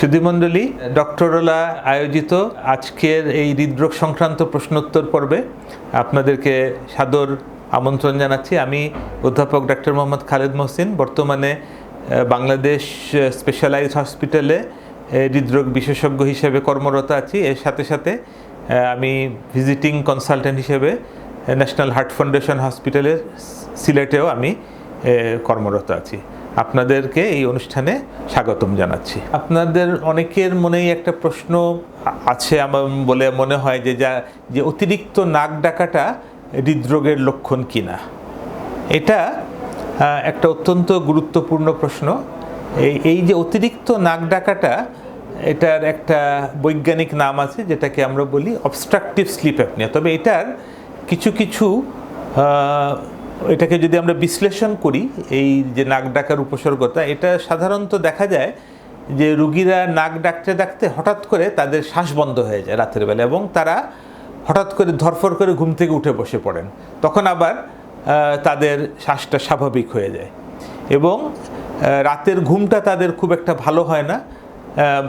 সুধীমণ্ডলী ডক্টরলা আয়োজিত আজকের এই হৃদরোগ সংক্রান্ত প্রশ্নোত্তর পর্বে আপনাদেরকে সাদর আমন্ত্রণ জানাচ্ছি। আমি অধ্যাপক ডক্টর মোহাম্মদ খালেদ মহসিন, বর্তমানে বাংলাদেশ স্পেশালাইজ হসপিটালে হৃদরোগ বিশেষজ্ঞ হিসেবে কর্মরত আছি। এর সাথে সাথে আমি ভিজিটিং কনসালটেন্ট হিসেবে ন্যাশনাল হার্ট ফাউন্ডেশন হসপিটালের সিলেটেও আমি কর্মরত আছি। আপনাদেরকে এই অনুষ্ঠানে স্বাগতম জানাচ্ছি। আপনাদের অনেকের মনেই একটা প্রশ্ন আছে আমার বলে মনে হয় যে, যা, যে অতিরিক্ত নাক ডাকাটা হৃদরোগের লক্ষণ কিনা? এটা একটা অত্যন্ত গুরুত্বপূর্ণ প্রশ্ন। এই এই যে অতিরিক্ত নাক ডাকাটা, এটার একটা বৈজ্ঞানিক নাম আছে, যেটাকে আমরা বলি অবস্ট্রাকটিভ স্লিপ অ্যাপনিয়া তবে এটার কিছু কিছু এটাকে যদি আমরা বিশ্লেষণ করি, এই যে নাক ডাকার উপসর্গতা এটা সাধারণত দেখা যায় যে রুগীরা নাক ডাকতে ডাকতে হঠাৎ করে তাদের শ্বাস বন্ধ হয়ে যায় রাতের বেলা এবং তারা হঠাৎ করে ধরফর করে ঘুম থেকে উঠে বসে পড়েন। তখন আবার তাদের শ্বাসটা স্বাভাবিক হয়ে যায় এবং রাতের ঘুমটা তাদের খুব একটা ভালো হয় না।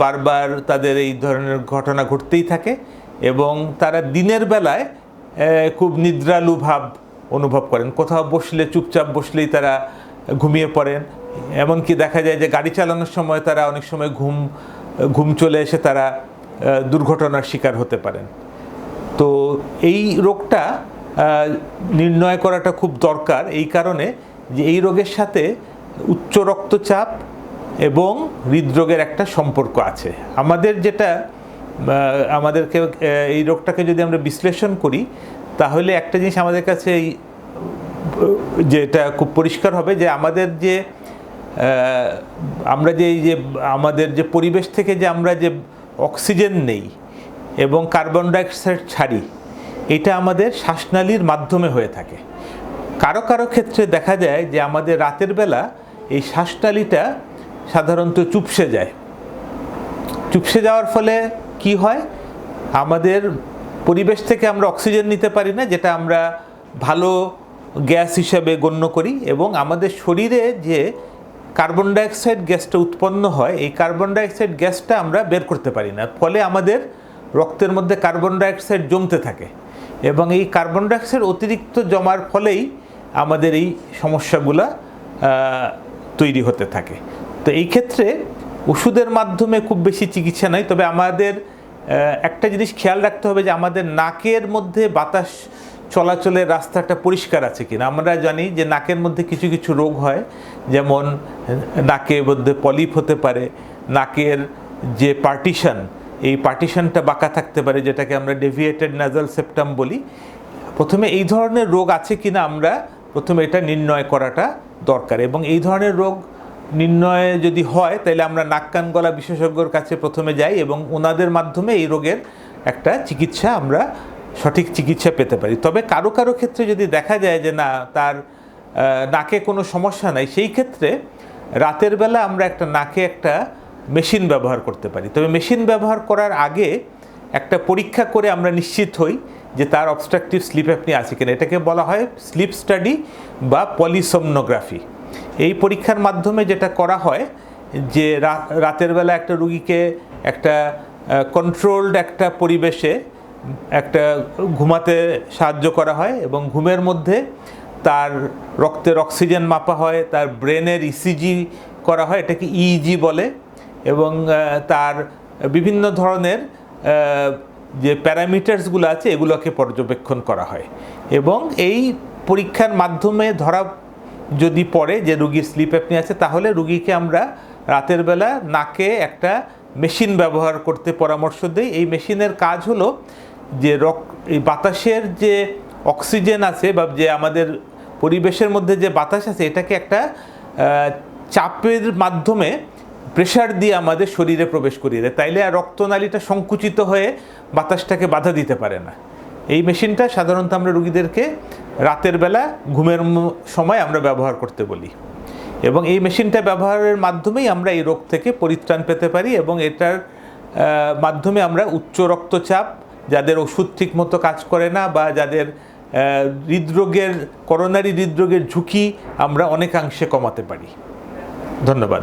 বারবার তাদের এই ধরনের ঘটনা ঘটতেই থাকে এবং তারা দিনের বেলায় খুব নিদ্রালু ভাব অনুভব করেন। কোথাও বসলে, চুপচাপ বসলেই তারা ঘুমিয়ে পড়েন। এমনকি দেখা যায় যে গাড়ি চালানোর সময় তারা অনেক সময় ঘুম ঘুম চলে এসে তারা দুর্ঘটনার শিকার হতে পারেন। তো এই রোগটা নির্ণয় করাটা খুব দরকার এই কারণে যে এই রোগের সাথে উচ্চ রক্তচাপ এবং হৃদরোগের একটা সম্পর্ক আছে। আমাদের যেটা আমাদেরকে এই রোগটাকে যদি আমরা বিশ্লেষণ করি, তাহলে একটা জিনিস আমাদের কাছে এই যেটা খুব পরিষ্কার হবে যে আমাদের যে আমরা যে এই যে, আমাদের যে পরিবেশ থেকে যে আমরা যে অক্সিজেন নেই এবং কার্বন ডাইঅক্সাইড ছাড়ি, এটা আমাদের শ্বাসনালীর মাধ্যমে হয়ে থাকে। কারও কারও ক্ষেত্রে দেখা যায় যে আমাদের রাতের বেলা এই শ্বাসনালীটা সাধারণত চুপসে যায়। চুপসে যাওয়ার ফলে কি হয়? আমাদের পরিবেশ থেকে আমরা অক্সিজেন নিতে পারি না, যেটা আমরা ভালো গ্যাস হিসেবে গণ্য করি এবং আমাদের শরীরে যে কার্বন ডাইঅক্সাইড গ্যাসটা উৎপন্ন হয়, এই কার্বন ডাইঅক্সাইড গ্যাসটা আমরা বের করতে পারি না। ফলে আমাদের রক্তের মধ্যে কার্বন ডাইঅক্সাইড জমতে থাকে এবং এই কার্বন ডাইঅক্সাইড অতিরিক্ত জমার ফলেই আমাদের এই সমস্যাগুলা তৈরি হতে থাকে। তো এই ক্ষেত্রে ওষুধের মাধ্যমে খুব বেশি চিকিৎসা নাই, তবে আমাদের একটা জিনিস খেয়াল রাখতে হবে যে আমাদের নাকের মধ্যে বাতাস চলাচলের রাস্তাটা পরিষ্কার আছে কিনা? আমরা জানি যে নাকের মধ্যে কিছু কিছু রোগ হয়, যেমন নাকের মধ্যে পলিপ হতে পারে, নাকের যে পার্টিশন, এই পার্টিশনটা বাঁকা থাকতে পারে, যেটাকে আমরা ডেভিয়েটেড নাজাল সেপ্টাম বলি। প্রথমে এই ধরনের রোগ আছে কিনা আমরা প্রথমে এটা নির্ণয় করাটা দরকার। এবং এই ধরনের রোগ নির্ণয় যদি হয়, তাহলে আমরা নাক কান গলা বিশেষজ্ঞর কাছে প্রথমে যাই এবং ওনাদের মাধ্যমে এই রোগের একটা চিকিৎসা আমরা সঠিক চিকিৎসা পেতে পারি। তবে কারও কারও ক্ষেত্রে যদি দেখা যায় যে না, তার নাকে কোনো সমস্যা নাই, সেই ক্ষেত্রে রাতের বেলা আমরা একটা নাকে একটা মেশিন ব্যবহার করতে পারি। তবে মেশিন ব্যবহার করার আগে একটা পরীক্ষা করে আমরা নিশ্চিত হই যে তার অবস্ট্রাকটিভ স্লিপ অ্যাপনি আছে কিনা। এটাকে বলা হয় স্লিপ স্টাডি বা পলিসমনোগ্রাফি এই পরীক্ষার মাধ্যমে যেটা করা হয় যে রাতের বেলা একটা রুগীকে একটা কন্ট্রোলড একটা পরিবেশে একটা ঘুমাতে সাহায্য করা হয় এবং ঘুমের মধ্যে তার রক্তের অক্সিজেন মাপা হয়, তার ব্রেনের ইসিজি করা হয়, এটাকে ইইজি বলে এবং তার বিভিন্ন ধরনের যে প্যারামিটার্সগুলো আছে এগুলোকে পর্যবেক্ষণ করা হয় এবং এই পরীক্ষার মাধ্যমে ধরা যদি পড়ে যে রুগীর স্লিপ অ্যাপনি আছে, তাহলে রুগীকে আমরা রাতের বেলা নাকে একটা মেশিন ব্যবহার করতে পরামর্শ দিই। এই মেশিনের কাজ হলো যে রক, এই বাতাসের যে অক্সিজেন আছে বা যে আমাদের পরিবেশের মধ্যে যে বাতাস আছে, এটাকে একটা চাপের মাধ্যমে প্রেশার দিয়ে আমাদের শরীরে প্রবেশ করিয়ে দেয়। তাইলে আর রক্তনালীটা সংকুচিত হয়ে বাতাসটাকে বাধা দিতে পারে না। এই মেশিনটা সাধারণত আমরা রুগীদেরকে রাতের বেলা ঘুমের সময় আমরা ব্যবহার করতে বলি। এবং এই মেশিনটা ব্যবহারের মাধ্যমেই আমরা এই রোগ থেকে পরিত্রাণ পেতে পারি এবং এটার মাধ্যমে আমরা উচ্চ রক্তচাপ যাদের ওষুধ ঠিক মতো কাজ করে না বা যাদের হৃদরোগের করোনারি হৃদরোগের ঝুঁকি আমরা অনেকাংশে কমাতে পারি। ধন্যবাদ।